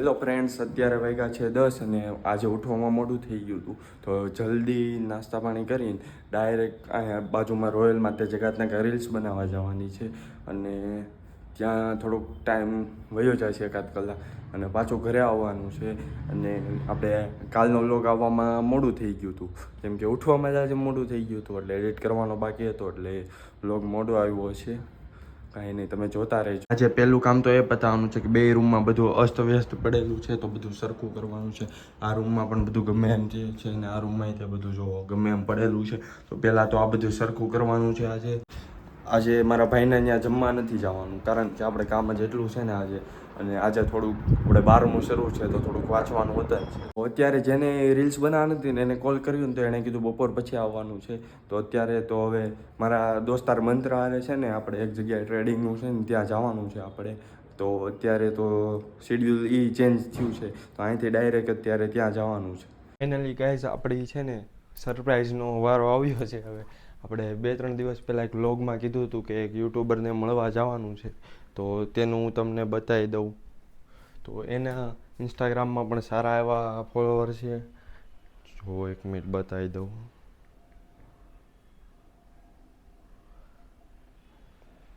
Hello friends અત્યારે વાગ્યા છે દસ અને આજે ઉઠવામાં મોડું થઈ ગયું હતું. તો જલ્દી નાસ્તા પાણી કરીને ડાયરેક્ટ બાજુમાં રોયલમાં તે જગતના રીલ્સ બનાવવા જવાની છે. અને ત્યાં થોડોક ટાઈમ વયો જાય છે એકાદ કલાક અને પાછું ઘરે આવવાનું છે. અને આપણે કાલનો વ્લોગ આવવામાં મોડું થઈ ગયું હતું. કેમ કે ઉઠવામાં જ આજે મોડું થઈ ગયું હતું એટલે એડિટ કરવાનો બાકી હતો એટલે વ્લોગ મોડો આવ્યો છે કાંઈ નહીં, તમે જોતા રહેજો. આજે પહેલું કામ તો એ બતાવવાનું છે કે બે રૂમમાં બધું અસ્તવ્યસ્ત પડેલું છે તો બધું સરખું કરવાનું છે. આ રૂમમાં પણ બધું ગમે એમ જે છે અને આ રૂમમાં તે બધું જો ગમે એમ પડેલું છે. તો પહેલાં તો આ બધું સરખું કરવાનું છે આજે. આજે મારા ભાઈને ત્યાં જમવા નથી જવાનું, કારણ કે આપણે કામ જ એટલું છે ને આજે. અને આજે થોડુંક આપણે બારમું શરૂ છે તો થોડુંક વાંચવાનું વધારે છે અત્યારે જેને રીલ્સ બનાવવાની હતી ને એને કોલ કર્યું ને તો એણે કીધું બપોર પછી આવવાનું છે. તો અત્યારે તો હવે મારા દોસ્તાર મંત્ર આવે છે ને આપણે એક જગ્યાએ ટ્રેડિંગનું છે ને ત્યાં જવાનું છે આપણે. તો અત્યારે તો શેડ્યુલ એ ચેન્જ થયું છે. તો અહીંથી ડાયરેક્ટ અત્યારે ત્યાં જવાનું છે. ફાઇનલી ગાઈઝ આપણી છે ને સરપ્રાઇઝનો વારો આવ્યો છે હવે. આપણે બે ત્રણ દિવસ પહેલાં એક લોગમાં કીધું હતું કે એક યુટ્યુબરને મળવા જવાનું છે. તો તેનું હું તમને બતાવી દઉં. તો એના ઇન્સ્ટાગ્રામમાં પણ સારા એવા ફોલોવર છે. જો એક મિનિટ બતાવી દઉં.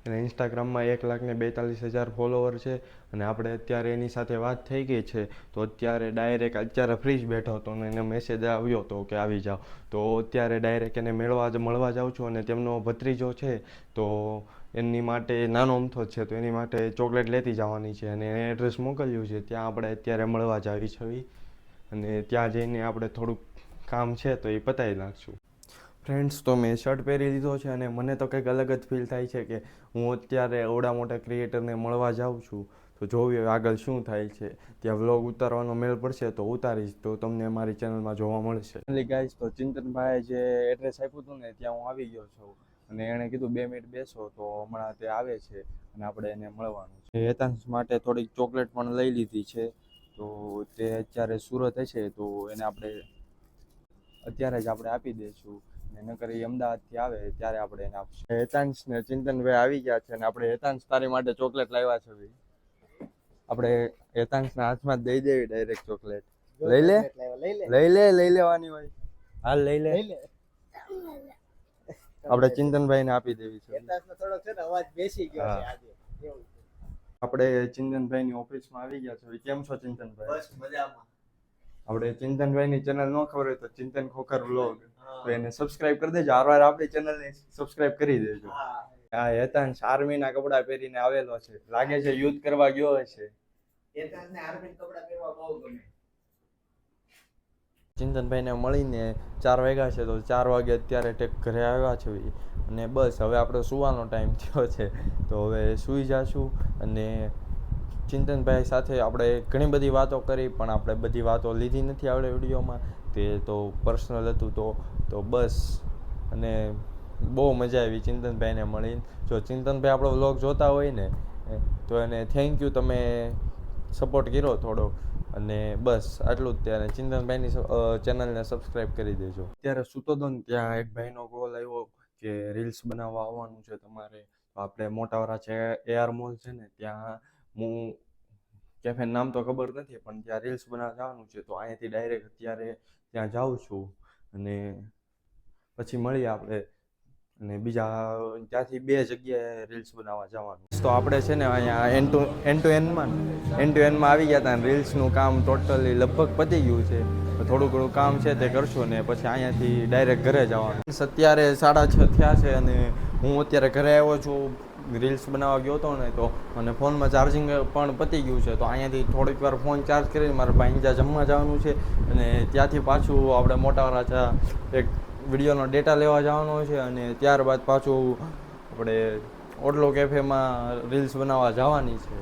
એના ઇન્સ્ટાગ્રામમાં એક લાખ ને બેતાલીસ હજાર ફોલોવર છે અને આપણે અત્યારે એની સાથે વાત થઈ ગઈ છે, તો અત્યારે ડાયરેક્ટ અત્યારે ફ્રી જ બેઠો હતો અને એને મેસેજ આવ્યો હતો કે આવી જાઓ. તો અત્યારે ડાયરેક્ટ એને મેળવા મળવા જાઉં છું અને તેમનો ભત્રીજો છે, તો એની માટે નાનો અમથો છે, તો એની માટે ચોકલેટ લેતી જવાની છે અને એડ્રેસ મોકલ્યું છે. ત્યાં આપણે અત્યારે મળવા જ આવી છવી અને ત્યાં જઈને આપણે થોડુંક કામ છે તો એ પતાવી નાખશું. ફ્રેન્ડ્સ તો મેં શર્ટ પહેરી લીધો છે અને મને તો કંઈક અલગ જ ફીલ થાય છે કે હું અત્યારે એવડા મોટા ક્રિએટરને મળવા જાઉં છું. તો જોવી આગળ શું થાય છે. ત્યાં વ્લોગ ઉતારવાનો મેળ પડશે તો ઉતારીશ, તો તમને મારી ચેનલમાં જોવા મળશે. ગાઈસ તો ચિંતનભાઈ જે એડ્રેસ આપ્યું હતું ને, ત્યાં હું આવી ગયો છું. અને એણે કીધું બે મિનિટ બેસો, તો હમણાં તે આવે છે અને આપણે એને મળવાનું છે. હેતાંશ માટે થોડીક ચોકલેટ પણ લઈ લીધી છે. તો તે અત્યારે સુરત હશે, તો એને આપણે અત્યારે જ આપણે આપી દઈશું. નકર એ અમદાવાદથી આવે ત્યારે આપણે એને આપશું. હેતાંશ ને ચિંતનભાઈ આવી ગયા છે અને આપણે હેતાંશ તારી માટે ચોકલેટ લાવ્યા છે ભાઈ. આપણે હેતાંશના હાથમાં જ દઈ દેવી ડાયરેક્ટ ચોકલેટ. લઈ લે? લઈ લે. લઈ લેવાની હોય. હાલ લઈ લે. આપણે ચિંતનભાઈને આપી દેવી છે. હા. આપણે ઓફિસમાં આવી ગયા છે. કેમ છો ચિંતનભાઈ? આપણે ચિંતનભાઈની ચેનલ ન ખબર હોય તો ચિંતન ખોખર વ્લોગ એને સબસ્ક્રાઇબ કરી દેજો. હારવાર આપણી ચેનલને સબસ્ક્રાઇબ કરી દેજો. હા. હેતાંશ આર્મીના કપડાં પહેરીને આવેલો છે. લાગે છે યુદ્ધ કરવા ગયો હશે. ચિંતનભાઈને મળીને ચાર વાગ્યા છે તો ચાર વાગે અત્યારે ટેક ઘરે આવ્યા છે અને બસ હવે આપણો સુવાનો ટાઈમ થયો છે. તો હવે સૂઈ જાશું અને ચિંતનભાઈ સાથે આપણે ઘણી બધી વાતો કરી પણ આપણે બધી વાતો લીધી નથી આપણે વિડીયોમાં. તે તો પર્સનલ હતું તો તો બસ. અને બહુ મજા આવી ચિંતનભાઈને મળીને. જો ચિંતનભાઈ આપણો વ્લોગ જોતા હોય ને તો એને થેન્ક યુ તમે સપોર્ટ કર્યો થોડો અને બસ, આટલું જ ત્યારે ચિંતનભાઈની ચેનલને સબસ્ક્રાઇબ કરી દેજો. ત્યારે સૂતો હતો ત્યાં એક ભાઈનો કોલ આવ્યો કે રીલ્સ બનાવવા આવવાનું છે તમારે. તો આપણે મોટાવરા છે એઆર મોલ છે ને, ત્યાં હું કેફે નામ તો ખબર નથી, પણ ત્યાં રીલ્સ બનાવવા જવાનું છે. તો અહીંયાથી ડાયરેક્ટ અત્યારે ત્યાં જાઉં છું. અને પછી મળીએ આપણે અને બીજા ત્યાંથી બે જગ્યાએ રીલ્સ બનાવવા જવાનું. તો આપણે છે ને અહીંયા એન ટુ એન ટુ એનમાં એન ટુ એનમાં આવી ગયા હતા રીલ્સનું કામ ટોટલી લગભગ પતી ગયું છે. થોડું ઘણું કામ છે તે કરશું ને પછી અહીંયાથી ડાયરેક્ટ ઘરે જવાનું. અત્યારે સાડા છ થયા છે અને હું અત્યારે ઘરે આવ્યો છું રીલ્સ બનાવવા ગયો હતો ને તો અને ફોનમાં ચાર્જિંગ પણ પતી ગયું છે. તો અહીંયાથી થોડીક વાર ફોન ચાર્જ કરીને મારા ભાઈ જમવા જવાનું છે અને ત્યાંથી પાછું આપણે મોટા રાજા એક વિડીયોનો ડેટા લેવા જવાનો છે અને ત્યારબાદ પાછું આપણે ઓટલો કેફેમાં રીલ્સ બનાવવા જવાની છે.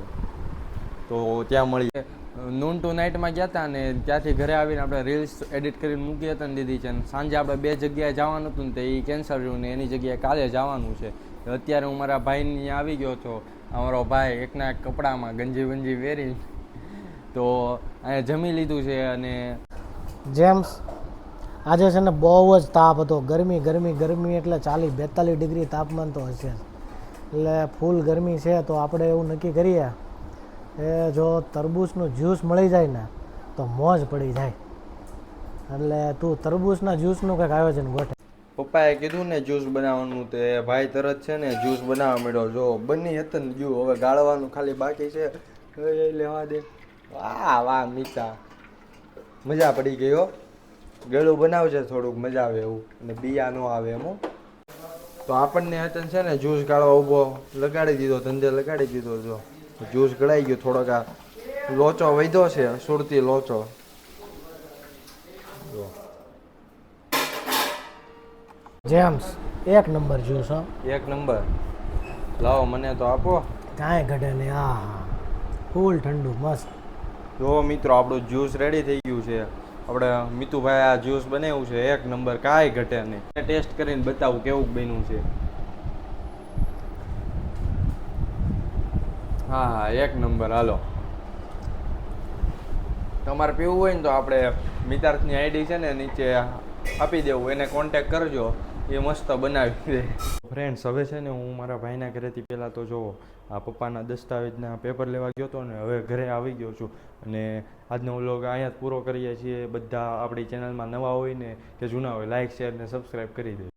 તો ત્યાં મળીએ નૂન ટુ નાઇટમાં ગયા હતા અને ત્યાંથી ઘરે આવીને આપણે રીલ્સ એડિટ કરીને મૂકી હતા દીધી છે. અને સાંજે આપણે બે જગ્યાએ જવાનું હતું ને તે એ કેન્સલ રહ્યું ને એની જગ્યાએ કાલે જવાનું છે. અત્યારે હું મારા ભાઈની આવી ગયો છો અમારો ભાઈ એકના એક કપડામાં ગંજી વંજી વેરી તો અહીંયા જમી લીધું છે અને જેમ્સ આજે છે ને બહુ જ તાપ હતો. ગરમી ગરમી ગરમી એટલે ચાલીસ બેતાલીસ ડિગ્રી તાપમાન તો હશે. એટલે ફૂલ ગરમી છે તો આપણે એવું નક્કી કરીએ એ જો તરબૂચનું જ્યુસ મળી જાય ને, તો મોજ પડી જાય. એટલે તું તરબૂચના જ્યુસનું કંઈક આયોજન ગોઠે. પપ્પાએ કીધું ને જ્યુસ બનાવવાનું તે ભાઈ તરત છે ને જ્યુસ બનાવવા માંડ્યો. જો બની ને જ્યુ, હવે ગાળવાનું ખાલી બાકી છે. લેવા દે. વાહ વાહ, મીઠા. મજા પડી ગઈ હો. ગળું બનાવજે થોડુંક મજા આવે એવું અને બિયા ન આવે એમ તો આપણને હતન છે ને જ્યુસ ગાળવા ઊભો લગાડી દીધો ધંધે લગાડી દીધો જો. જ્યુસ ગળાઈ ગયો થોડોક આ લોચો વધ્યો છે સુરતી લોચો. જો. જેમ્સ એક નંબર જ્યુસ હો. એક નંબર. લાવો મને તો આપો. કાંઈ ઘટે નહીં આ ફૂલ ઠંડુ મસ્ત. જો મિત્રો આપણું જ્યુસ રેડી થઈ ગયું છે. આપણે મિતુભાઈ આ જ્યુસ બનાવ્યું છે, એક નંબર કાંઈ ઘટે નહીં. ટેસ્ટ કરીને બતાવું કેવું બન્યું છે. હા હા, એક નંબર, હાલો. તમારે પીવું હોય ને તો આપણે મિતાર્થની આઈડી છે ને નીચે આપી દેવું, એને કોન્ટેક કરજો. એ મસ્ત બનાવી દે. ફ્રેન્ડ્સ હવે છે ને હું મારા ભાઈના ઘરેથી પહેલાં તો જો આ પપ્પાના દસ્તાવેજના પેપર લેવા ગયો હતો ને હવે ઘરે આવી ગયો છું. અને આજનો વ્લોગ અહીંયા જ પૂરો કરીએ છીએ. બધા આપણી ચેનલમાં નવા હોય ને કે જૂના હોય લાઇક શેર ને સબસ્ક્રાઈબ કરી દે